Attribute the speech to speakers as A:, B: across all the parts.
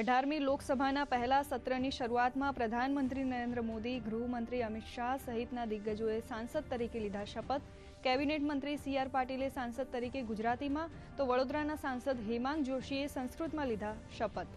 A: અઢારમી લોકસભાના પહેલા સત્રની શરૂઆતમાં પ્રધાનમંત્રી નરેન્દ્ર મોદી, ગૃહમંત્રી અમિત શાહ સહિતના દિગ્ગજોએ સાંસદ તરીકે લીધા શપથ. કેબિનેટ મંત્રી સી આર પાટીલે સાંસદ તરીકે ગુજરાતીમાં તો વડોદરાના સાંસદ હેમાંગ જોશીએ સંસ્કૃતમાં લીધા શપથ.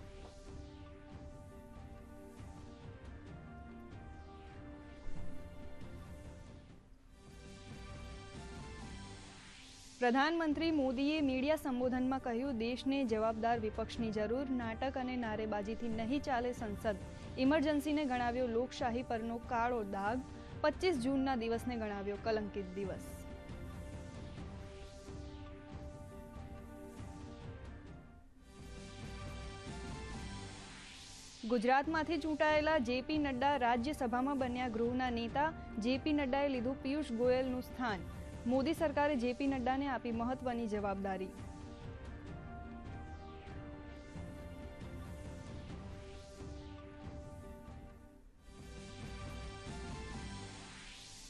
A: પ્રધાનમંત્રી મોદીએ મીડિયા સંબોધનમાં કહ્યું, દેશને જવાબદાર વિપક્ષની જરૂર, નાટક અને નારેબાજીથી નહીં ચાલે સંસદ. ઇમરજન્સીને ગણાવ્યો લોકશાહી પરનો કાળો દાગ. પચીસ જૂનના દિવસને ગણાવ્યો કલંકિત દિવસ. ગુજરાતમાંથી ચૂંટાયેલા જેપી નડ્ડા રાજ્યસભામાં બન્યા ગૃહના નેતા. જેપી નડ્ડાએ લીધું પિયુષ ગોયલનું સ્થાન. મોદી સરકારે જેપી નડ્ડાને આપી મહત્વની જવાબદારી.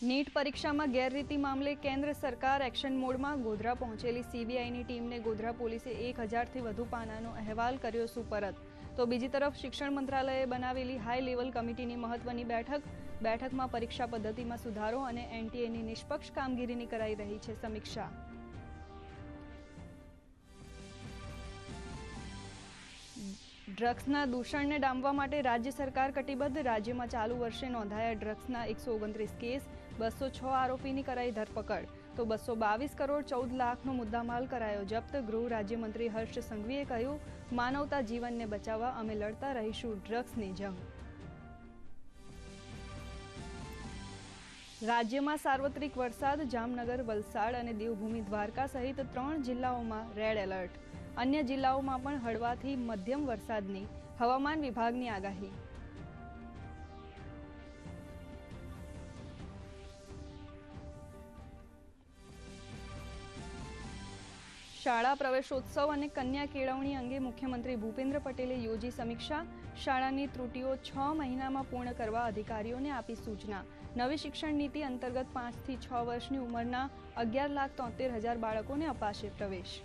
A: નીટ પરીક્ષામાં ગેરરીતિ મામલે કેન્દ્ર સરકાર એક્શન મોડમાં ગોધરા પહોંચેલી સીબીઆઈની ટીમને ગોધરા પોલીસે એક હજારથી વધુ પાનાનો અહેવાલ કર્યો સુપરત. તો બીજી તરફ શિક્ષણ મંત્રાલયે બનાવેલી હાઈ લેવલ કમિટીની મહત્વની બેઠક, બેઠકમાં પરીક્ષા પદ્ધતિમાં સુધારો અને એનટીએની નિષ્પક્ષ કામગીરીની કરાઈ રહી છે સમીક્ષા. ડ્રગ્સના દૂષણને ડામવા માટે રાજ્ય સરકાર કટિબદ્ધ, રાજ્યમાં ચાલુ વર્ષે નોંધાયા ડ્રગ્સના એકસો ઓગણત્રીસ કેસ બસો છ આરોપીની કરાઈ ધરપકડ. તો બસો બાવીસ કરોડ ચૌદ લાખનો મુદ્દામાલ કરાયો જપ્ત. ગૃહ રાજ્યમંત્રી હર્ષ સંઘવીએ કહ્યું, માનવતા જીવનને બચાવવા અમે લડતા રહીશું ડ્રગ્સની જંગ. રાજ્યમાં સાર્વત્રિક વરસાદ, જામનગર, વલસાડ અને દેવભૂમિ દ્વારકા સહિત ત્રણ જિલ્લાઓમાં રેડ એલર્ટ. અન્ય જિલ્લાઓમાં પણ હળવાથી મધ્યમ વરસાદની હવામાન વિભાગની આગાહી. શાળા પ્રવેશોત્સવ અને કન્યા કેળવણી અંગે મુખ્યમંત્રી ભૂપેન્દ્ર પટેલે યોજી સમીક્ષા. શાળાની ત્રુટીઓ છ મહિનામાં પૂર્ણ કરવા અધિકારીઓને આપી સૂચના. નવી શિક્ષણ નીતિ અંતર્ગત પાંચથી છ વર્ષની ઉંમરના અગિયાર લાખ તોતેર હજાર બાળકોને અપાશે પ્રવેશ.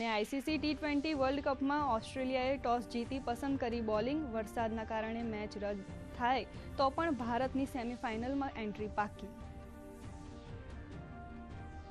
A: અને આઈસીસી ટી ટ્વેન્ટી વર્લ્ડ કપમાં ઓસ્ટ્રેલિયાએ ટોસ જીતી પસંદ કરી બોલિંગ. વરસાદના કારણે મેચ રદ થાય તો પણ ભારતની સેમીફાઇનલમાં એન્ટ્રી પાકી.